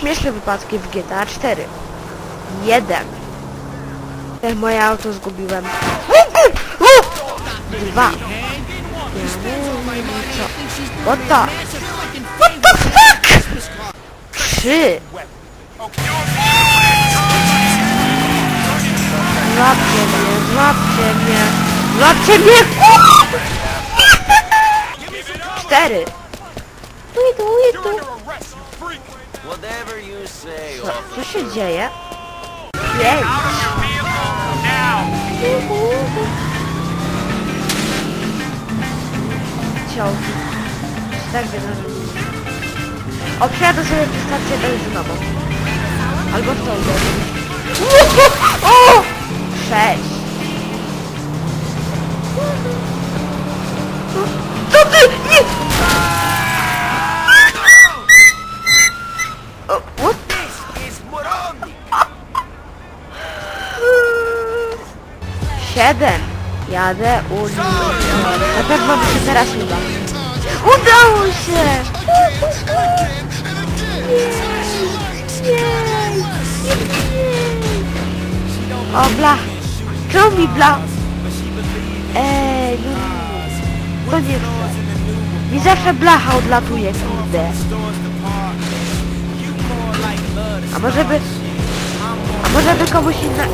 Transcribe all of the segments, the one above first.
Śmieszne wypadki w GTA 4. Jeden. Moje auto zgubiłem. Dwa. What the? What the fuck? Trzy. Złapcie mnie, złapcie mnie. Złapcie mnie! Cztery. Tu i tu, i tu. Co, co się dzieje? Pięć. Ciołki. Tak wydarzyło. O, przejadę sobie przez stację benzynową. Albo w tą drogą. O! Sześć. 7. Jadę, ulicy. Na pewno by się teraz uda. Udało się! Jej! Jej! O bla! Czemu mi bla? Eee, no... To nie Nie zawsze blacha odlatuje, kurde. A może by... A może by komuś inna...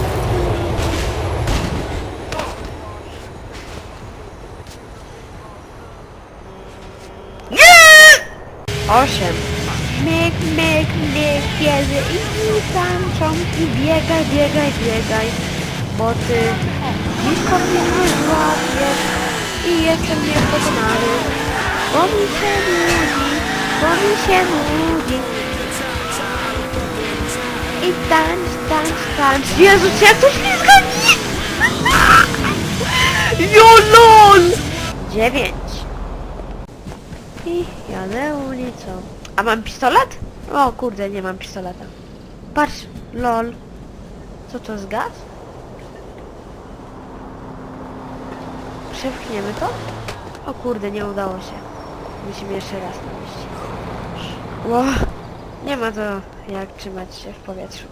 Osiem. Myk, myk, myk, kiedy inni tańczą i biegaj, biegaj, biegaj, bo ty blisko mnie nie złapiesz i jestem niepokonany, bo mi się nudzi, bo mi się nudzi. I tańcz, tańcz, tańcz. Jezu, jak to ślizga? Jolol! Dziewięć. I jadę ulicą. A mam pistolet? O kurde, nie mam pistoleta. Patrz, lol. Co to z gaz? Przepchniemy to? O kurde, nie udało się. Musimy jeszcze raz nanieść. Ło, nie ma to jak trzymać się w powietrzu.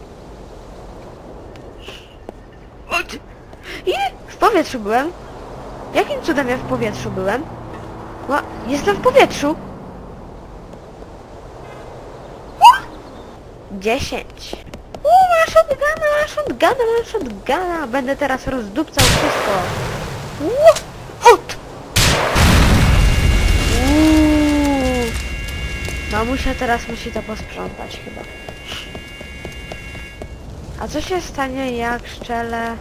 I w powietrzu byłem. Jakim cudem ja w powietrzu byłem? Ła, jestem w powietrzu. Ła! Dziesięć. U, mam shotguna, mam shotguna, mam shotguna. Będę teraz rozdupcał wszystko. Ło! Ot! Uuu. Mamusia teraz musi to posprzątać chyba. A co się stanie jak szczelę...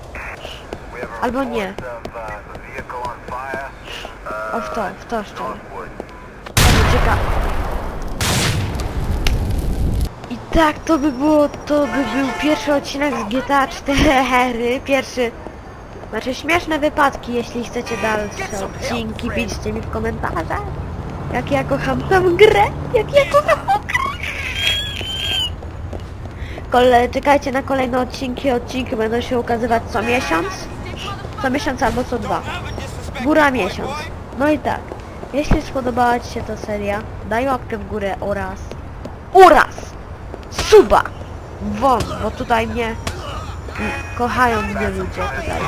Albo nie. O w to, w to szczelę. Czeka. I tak to by było, to by był pierwszy odcinek z GTA 4, pierwszy. Znaczy śmieszne wypadki, jeśli chcecie dalsze odcinki, piszcie mi w komentarzach. Jak ja kocham tę grę, jak ja kocham tę grę. Kole, czekajcie na kolejne odcinki, odcinki będą się ukazywać co miesiąc. Co miesiąc albo co dwa. Góra miesiąc. No i tak. Jeśli spodobała Ci się ta seria, daj łapkę w górę oraz oraz suba won, bo tutaj mnie kochają mnie ludzie tutaj.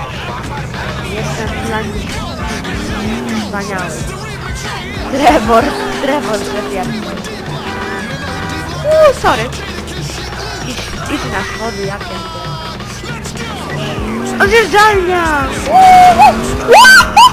Jestem dla nich wspaniały. Trevor, Trevor że Uuu, sorry. Idź, idź na schody, ja pierdolę. Odjeżdżalnia! Uuu.